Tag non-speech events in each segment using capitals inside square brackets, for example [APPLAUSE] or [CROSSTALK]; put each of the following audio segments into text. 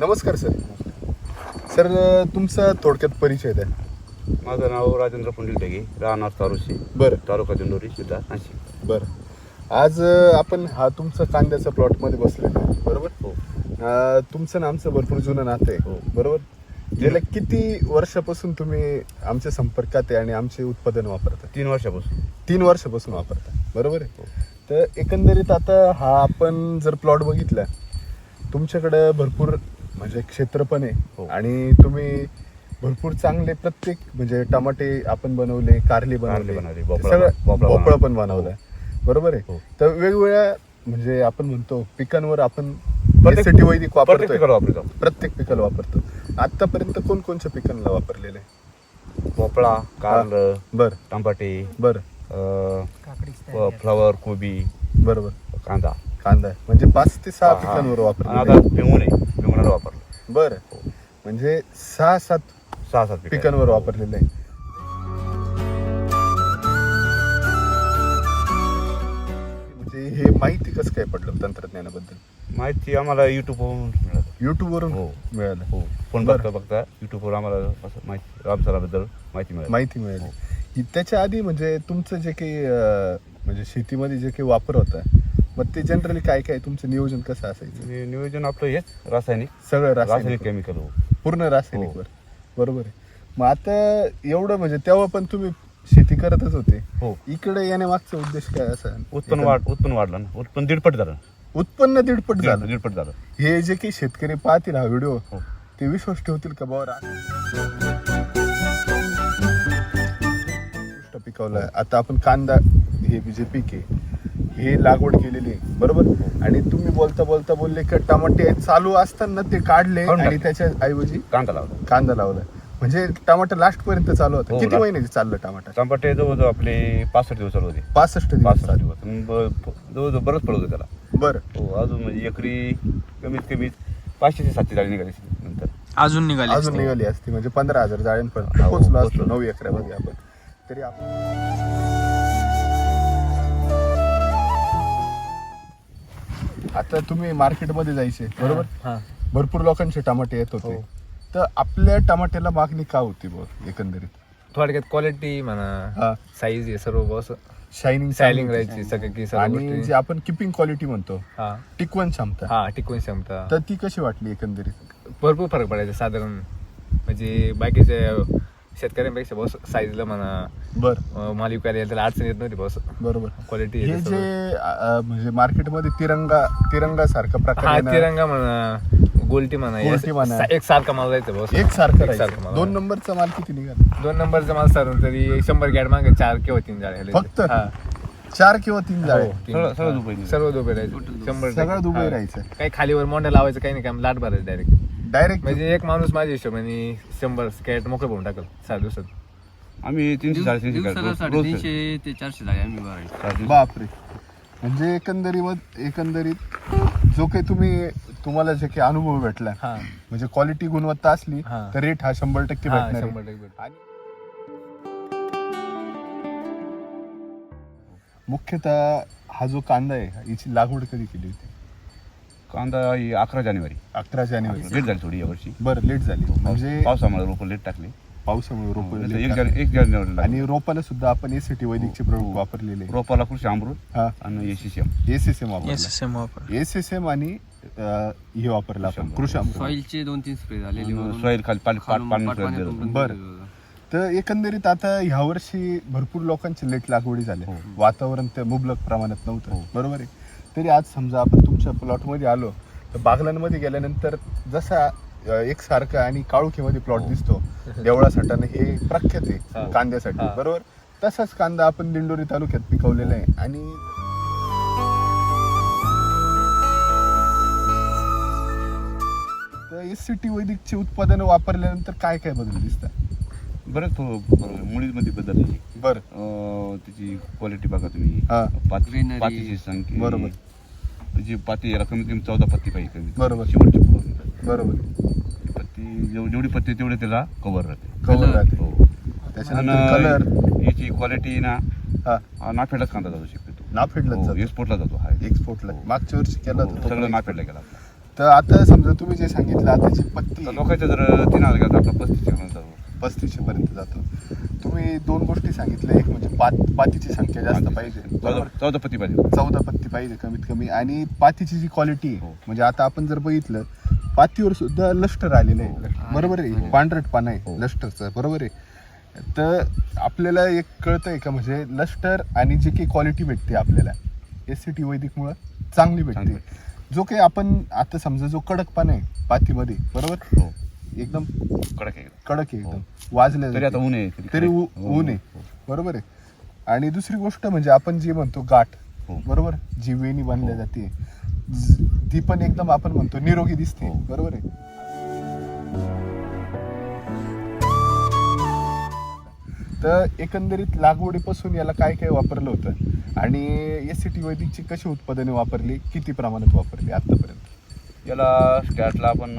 नमस्कार sir. Sir तुमचा थोडक्यात परिचय द्या. माझं नाव राजेंद्र पुंडील टेगे राहणार तारुशी बरं. तालुका दिंडोरी जिल्हा नाशिक. बरं. आज अं, आपण हा तुमचा कांद्याचा प्लॉटमध्ये बसलेलो आहे बरोबर? हो. अं, तुमचं आणि आमचं भरपूर जुनं नातं आहे हो. बरोबर? गेल्या किती वर्षापासून तुम्ही आमच्या संपर्कात आहे आणि आमचे उत्पादन वापरता? तीन वर्षापासून. तीन वर्षापासून वापरता बरोबर आहे? तर एकंदरीत आता हा आपण जर प्लॉट बघितला तुमच्याकडं भरपूर म्हणजे क्षेत्र पण आहे. हो. आणि तुम्ही भरपूर चांगले प्रत्येक म्हणजे टमाटे आपण बनवले कारली बनवले बनवली, भोपळा- सगळं भोपळा भोपळा बनवला. पण बनवलाय बरोबर आहे? हो. तर वेगवेगळ्या म्हणजे आपण म्हणतो पिकांवर आपण प्रत्येक- वापरतो. प्रत्येक पिकाला वापरतो. आतापर्यंत कोणकोणत्या पिकांना वापरलेले भोपळा कारलं बर. टमाटे बर. फ्लॉवर कोबी. बरोबर. कांदा. कांदा. म्हणजे पाच ते सहा हा, हा. पिकांवर आता आहे. पिंगुणाला वापरलं बर. म्हणजे सहा सात सहा सात पिकं. पिकांवर वापरलेले आहे. म्हणजे हे माहिती कसं काय पडलं तंत्रज्ञानाबद्दल? माहिती आम्हाला युट्यूबवरून मिळालं. युट्यूब वरून हो. मिळालं. हो. फोन बरं. बघता बघता युट्यूबवर आम्हाला असं माहिती रामसराबद्दल माहिती मिळाली. माहिती मिळाली. इ- त्याच्या आधी म्हणजे तुमचं जे काही अं, म्हणजे शेतीमध्ये जे काही वापर होता मग ते जनरली काय काय तुमचं नियोजन कसं असायचं? नियोजन आपलं हेच रासायनिक. सगळं रासायनिक. रासायनिक केमिकल पूर्ण रासायनिक हो. वर बरोबर आहे. मग आता एवढं म्हणजे तेव्हा पण तुम्ही शेती करतच होते. हो. इकडे येण्यामागचा उद्देश काय असा? उत्पन्न वाढ उत्पन्न वाढलं ना. उत्पन्न दीडपट झालं. उत्पन्न दीडपट झालं. दीडपट झालं. हे जे काही शेतकरी पाहतील हा व्हिडिओ हो. ते विश्वास ठेवतील का बाबा? पिकवलाय आता आपण कांदा हे जे पीक आहे हे लागवड केलेली आहे. बरोबर? आणि तुम्ही बोलता बोलता बोलले की टमाटे चालू असताना ते काढले काढून आणि टाकले. त्याच्या ऐवजी कांदा लावला. कांदा लावला. म्हणजे टमाटर लास्ट पर्यंत चालू होतं. हो, किती last. महिन्याचे चाललं टमाटर टमाटे जवळजवळ आपले पासष्ट दिवस होते. पासष्ट दिवस पासष्ट चालू. दिवस. आणि ब- जवळजवळ बरंच पडत होतं त्याला. बरं. हो अजून म्हणजे एकरी कमीत कमी पाचशे ते सातशे जाळी निघाली असेल नंतर. अजून निघाले अजून असते. निघाली असती. म्हणजे पंधरा हजार जाळ्यांपर्यंत हो, पोहोचलो असतो पोहोचलो. नऊ एकरामध्ये आपण. तरी आपण आता तुम्ही मार्केटमध्ये जायचे बरोबर. भरपूर लोकांचे टमाटे येत होते. हो. तर आपल्या टमाट्याला मागणी का होती बघ एकंदरीत? थोडक्यात क्वालिटी म्हणा हा. साईज हे सर्व बस शायनिंग सायलिंग राहायची सगळं की सर्व आणि जे आपण किपिंग क्वालिटी म्हणतो हा. टिकवण क्षमता. हा टिकवून क्षमता. तर ती कशी वाटली एकंदरीत? भरपूर फरक पडायचा साधारण. म्हणजे बाकीच्या शेतकऱ्यांपेक्षा बस साईजला म्हणा बर अं, माल विकायला यायला त्याला अडचण येत नव्हती बस बरोबर क्वालिटी हे जे अ, म्हणजे मार्केटमध्ये तिरंगा तिरंगा सारखा प्रकार हा तिरंगा म्हणा गोलटी म्हणा या गोलटी म्हणा. सा- एक सारखा माल जायचं बस एक सारखं एक राहायचं. माल. दोन नंबरचा माल किती निघाला दोन नंबरचा माल सारून तरी शंभर गॅड मागे चार किंवा तीन जाळे फक्त? चार किंवा तीन जाळे हो, तीन. सगळं हा. दुबई. सर्व दुबई राहायचं शंभर सगळं टक्के. दुबई हा. राहायचं काही खालीवर मोंडा लावायचं काही नाही काम लाट भरायचं डायरेक्ट डायरेक्ट म्हणजे एक माणूस माझ्या हिशोबाने शंभर कॅरेट मोकळं भरून टाकल सात दिवसात आम्ही तीनशे साडेतीनशे दिवसाला रोज- रोज साडेतीनशे ते चारशे जागे आम्ही भरायचो साडेतीनशे. बापरे म्हणजे एकंदरीत एकंदरीत जो काही तुम्ही तुम्हाला जे काही अनुभव भेटला हा म्हणजे क्वालिटी गुणवत्ता असली हा. तर रेट हा शंभर टक्के हा, भेटणार शंभर आहे. टक्के भेटणार. आणि मुख्यतः हा जो कांदा आहे याची लागवड कधी केली होती कांदा ही अकरा जानेवारी. अकरा जानेवारी. लेट झाली थोडी यावर्षी. बरं लेट झाली. म्हणजे पावसामुळे रोप लेट टाकले. पावसामुळे रोप नाहीतर एक जाने- एक जानेवारी आणि रोपाला सुद्धा आपण एसीटी वैदिकचे प्रयोग वापरलेले आहे. रोपाला कृषी अमृत हा. आणि एसीसीएम एसएसएम वापरला. SSM वापर एसएसएम आणि हे वापरलं आपण. कृषी अमृत. सॉइलचे दोन तीन स्प्रे वरून. सॉईल खाली पाणी बरं. तर एकंदरीत आता ह्या वर्षी भरपूर लोकांचे लेट लागवडी झाल्या हो. वातावरण ते मुबलक प्रमाणात नव्हतं. हो. बरोबर आहे? तरी आज समजा आपण तुमच्या प्लॉटमध्ये आलो तर बागलांमध्ये गेल्यानंतर जसा एक सारखा आणि काळुखीमध्ये प्लॉट हो. दिसतो [LAUGHS] देवळा साठाने हे प्रख्यात आहे. कांद्यासाठी. बरोबर तसाच कांदा आपण दिंडोरी तालुक्यात पिकवलेला आहे आणि एस सी टी वैदिकचे उत्पादनं वापरल्यानंतर काय काय बदल दिसतात बरंच थोडं मुळीमध्ये बदल बरं. त्याची क्वालिटी बघा तुम्ही. हा. पाती Greenery. पातीची संख्या बरोबर. त्याची पाती याला कमीत कमी चौदा पत्ती पाहिजे कमी. बरोबर. शेवटची. बरोबर. पत्ती जेव- जेवढी पत्ती तेवढे त्याला कव्हर राहते. Cover Colour. राहते. हो. त्याच्यानंतर कलर आणि याची क्वालिटी ना हा. हा नाफेडलाच कांदा जाऊ शकतो नाफेडलाच हो, जातो. एक्सपोर्टला जातो हा. एक्सपोर्टला मागच्या वर्षी केला हो, होता सगळं नाफेडला गेला. तर आता समजा तुम्ही जे सांगितलं समजा आता जी पत्ती. तर लोकांचं जर तीन हजार घ्या आपला पस्तीसशे म्हणून जाऊ पस्तीसशे पर्यंत जातो. तुम्ही दोन गोष्टी सांगितल्या. एक म्हणजे पात पातीची संख्या जास्त पाहिजे. चौदा बरोबर? चौदा पत्ती पाहिजे. चौदा पत्ती पाहिजे कमीत कमी. आणि पातीची जी क्वालिटी आहे हो. म्हणजे आता आपण जर बघितलं पातीवर सुद्धा लष्टर आलेलं आहे. बरोबर आहे? पांढरट पान आहे हो. लष्टरचं. बरोबर आहे? तर आपल्याला एक कळतंय का? म्हणजे लष्टर आणि जी काही क्वालिटी भेटते आपल्याला एस सी टी वैदिकमुळं चांगली भेटते. जो काही आपण आता समजा जो कडक पान आहे पातीमध्ये बरोबर? हो. एकदम कडक आहे कडक आहे एकदम. हो. वाजल्या तरी आता ऊन आहे तरी ऊ- हो, ऊन आहे. हो. बरोबर आहे. आणि दुसरी गोष्ट म्हणजे आपण जी म्हणतो गाठ हो. बरोबर? जी वेणी बांधल्या हो. जाते. ज- ती पण एकदम आपण म्हणतो निरोगी दिसते. हो. बरोबर आहे? तर एकंदरीत लागवडीपासून याला काय काय वापरलं होतं? आणि एस सी टी वैदिकची कशी उत्पादने वापरली? किती प्रमाणात वापरली आतापर्यंत? याला स्टॅटला आपण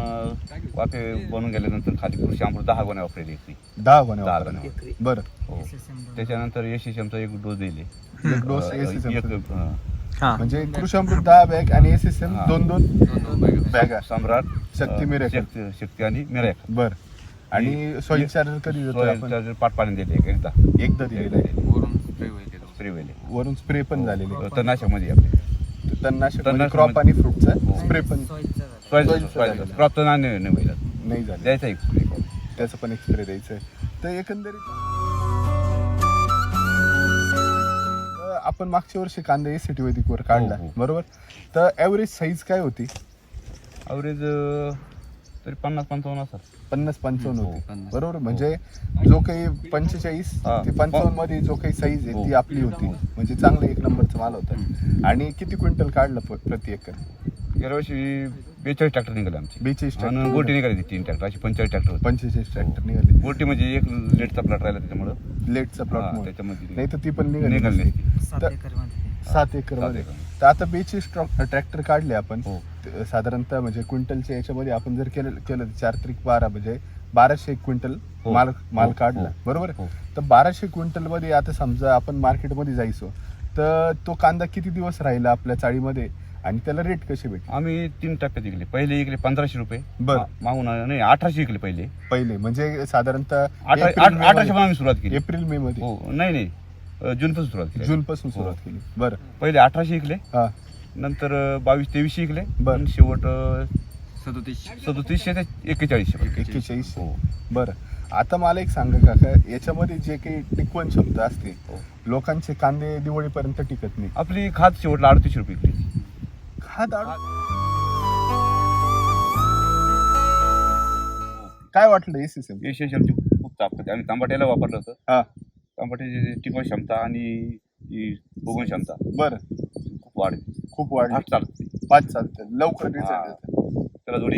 वाफे बनवून गेल्यानंतर खाली कृषी अमृत दहा गोण्या वापरली दहा गोण्या दहा वापरल्या. गोण्या. बरं. हो. त्याच्यानंतर एसीसीएमचा एक डोस दिले. एक डोस अं, SSM एक, चा. अं, हा. म्हणजे कृषी अमृत दहा बॅग आणि एस एस एम हा. दोन दोन बॅगा. सम्राट शक्ती अं, मिरॅकल. शक्ती शक्ती आणि मिरॅक बर. आणि सॉइल चार्जर कधी देतो आपण? पाठ पाणी दिले एक एकदा. एकदा दिलेलं आहे. वरून स्प्रे होईल त्याला. स्प्रे वेले वरून स्प्रे पण झालेले हो, तणनाशकमध्ये आपले. तणनाशक तणनाशक क्रॉप आणि फ्रूटचा हो. स्प्रे पण. सॉईल झालेलं. क्रॉप तर नाही नाही नाही झाले. द्यायचा एक स्प्रे त्याचं पण एक स्प्रे द्यायचं आहे. तर एकंदरीत अं, आपण मागच्या वर्षी कांदा एस सी वैदिकवर काढला. हो, हो. बरोबर? तर ॲव्हरेज साईज काय होती? अवरेज तरी पन्नास पंचावन्न असतात. पन्नास पंचावन्न हो, होती पन्नास. बरोबर? म्हणजे जो काही पंचेचाळीस हा. ते पंचावन्नमध्ये जो काही साईज आहे हो. ती आपली होती. म्हणजे चांगलं एक नंबरचा माल होता. आणि किती क्विंटल काढलं प- प्रति एकर? गेल्या वर्षी बेचाळीस ट्रॅक्टर निघाले आमचे. बेचाळीस आणि ट्रॅक्टर गोटी निघाली तीन ट्रॅक्टर अशी पंचेचाळीस ट्रॅक्टर होते. पंचेचाळीस ट्रॅक्टर निघाले. गोटी म्हणजे एक लेटचा प्लॉट राहिला त्याच्यामुळं. लेटचा हा, प्लॉट त्याच्यामध्ये नाही तर ती पण निघाली निघाली नसती. नसती. तर- सात एकरमध्ये एकर. तर आता बेचाळीस ट्रॅक्टर काढले आपण. हो. साधारणतः म्हणजे क्विंटलच्या याच्यामध्ये आपण जर केलं केलं चार त्रिक बारा म्हणजे बाराशे क्विंटल हो. माल माल हो, काढला. हो. बरोबर. तर बाराशे क्विंटलमध्ये आता समजा आपण मार्केटमध्ये जायचो तर तो कांदा किती दिवस राहिला आपल्या चाळीमध्ये? आणि त्याला रेट कसे भेटले? आम्ही तीन टप्प्यात विकले. पहिले विकले पंधराशे रुपये. बरं. मागून नाही अठराशे विकले पहिले. पहिले म्हणजे साधारणतः अठराशे आम्ही सुरुवात केली. एप्रिल मे मध्ये. नाही नाही अं, जूनपासून सुरुवात केली. जून पासून. सुरुवात केली. बरं. पहिले अठराशे विकले. नंतर बावीस तेवीसशे विकले बरं. आणि शेवट सदोतीस. सदोतीसशे ते एक्केचाळीसशे एक्केचाळीस. हो. बरं. आता मला एक सांगा काका याच्यामध्ये जे काही टिकवण क्षमता असते हो. लोकांचे कांदे दिवाळीपर्यंत टिकत नाही. आपली खात शेवटला अडतीसशे रुपये विकली खाद आड- काय वाटलं एसीसीएम यशस्वी आमची खूप ताकद आहे. आम्ही तांबाट्याला वापरलं होतं. हा. तांबाट्याची टिकवण क्षमता आणि ही बघून क्षमता बरं. खूप वाढली. खूप वाढली. फास्ट चालते पाच चालतं लवकर हा. रिझल्ट येतं त्याला जोडी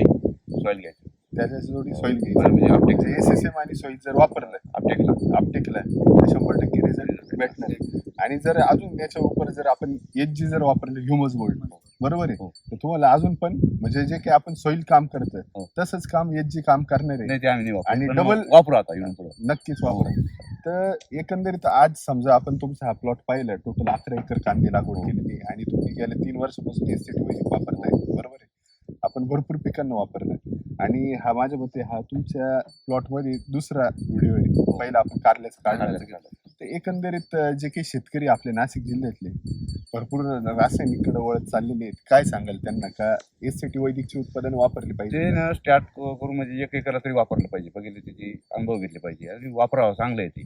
सॉईल घ्यायची. त्याच्या जोडी सॉईल बरं, घ्यायची. म्हणजे अपटेक म्हणजे एसीसीएम आणि सॉईल जर वापरलं अपटेकला आपटेकला तर शंभर टक्के रिझल्ट भेटणार. आणि जर अजून याच्या उपर जर आपण एच जी जर वापरलं ह्युमस गोल्ड बरोबर आहे? हो. तर तुम्हाला अजून पण म्हणजे जे काही आपण सॉईल काम करतं हो. तसंच काम एच जी काम करणार. आहे नाही ते आम्ही नाही वापरत. आणि पण double- वापरू आता येऊन पुढं. नक्कीच वापरा. तर एकंदरीत आज समजा आपण तुमचा हा प्लॉट पाहिला टोटल अकरा एकर कांदे लागवड केलेली आहे आणि तुम्ही गेल्या तीन वर्षापासून एस सी टी वापरताय. बरोबर आहे. आपण भरपूर पिकांना वापरलाय. आणि हा माझ्या मते हा तुमच्या प्लॉटमध्ये दुसरा व्हिडिओ आहे. पहिला आपण कारल्याचा काढला. तर एकंदरीत जे काही शेतकरी आपले नाशिक जिल्ह्यातले भरपूर रासायनिककडे वळत चाललेले आहेत. काय सांगाल त्यांना? का एस सी टी वैदिकची उत्पादन वापरली ते पाहिजे ना स्टार्ट करून म्हणजे एक एकरला तरी वापरलं पाहिजे. बघितले त्याची अनुभव घेतले पाहिजे. आणि वापरावं चांगलं आहे ते.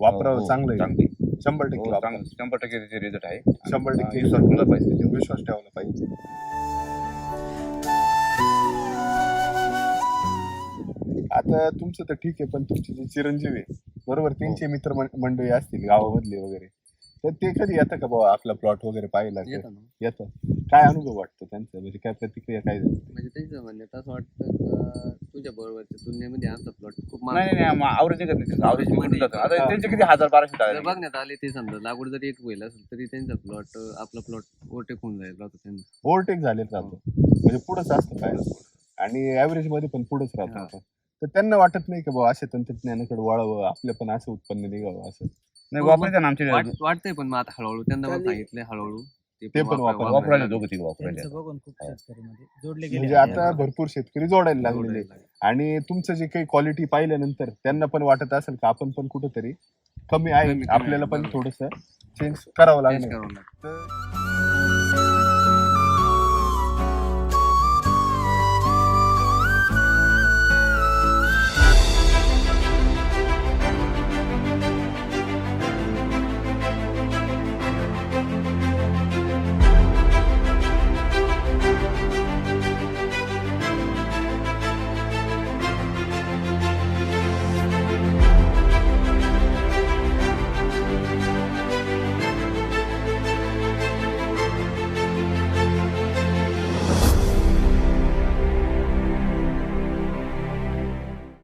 वापरावं हो, चांगलं आहे. चांगलं. शंभर टक्के हो, शंभर टक्के त्याचे रिझल्ट आहे. शंभर टक्के विश्वास ठेवला पाहिजे. विश्वास ठेवला पाहिजे. आता तुमचं तर ठीक आहे पण तुमचे जे चिरंजीव आहे बरोबर? त्यांचे मित्र मं- मंडळी असतील गावामधले वगैरे. तर ते कधी येतं का बाबा आपला प्लॉट वगैरे पाहायला येतं ना. येतं. काय अनुभव वाटतो त्यांचा? म्हणजे काय प्रतिक्रिया काय झाली? म्हणजे त्यांचं म्हणण्यात असं वाटतं का तुझ्या बरोबरच्या तुलनेमध्ये आमचा प्लॉट खूप महाग नाही आवरेज नाही आवरेज जातं आता त्यांचे किती हजार बाराशे जर बघण्यात आले ते समजा लागवड जरी एक होईल असेल तरी त्यांचा प्लॉट आपला प्लॉट ओव्हरटेक होऊन जाईल राहतो त्यांना ओव्हरटेक झालेत राहतो. म्हणजे पुढंच असतं काय? आणि ऍव्हरेजमध्ये पण पुढंच राहतो हा. आपण तर त्यांना वाटत नाही का बाबा अशा तंत्रज्ञानाकडे वळावं आपलं पण असं उत्पन्न निघावं असं. नाही वापरायचं ना आमचे वाट- वाटतंय पण मग आता हळूहळू. त्यांना पण सांगितलंय हळूहळू. ते पण वापरायला वापरायला दोघं तिघ वापरायला त्यांचं बघून खूप हा. शेतकरी म्हणजे जोडले गेले. म्हणजे आहे. आता भरपूर शेतकरी जोडायला लागलेले आणि तुमचं जे काही क्वालिटी पाहिल्यानंतर त्यांना पण वाटत असेल का आपण पण कुठेतरी कमी आहे. कमी- आपल्याला आहे, पण बरोबर. थोडस चेंज करावं Change लागणार. करावं लागतं. तर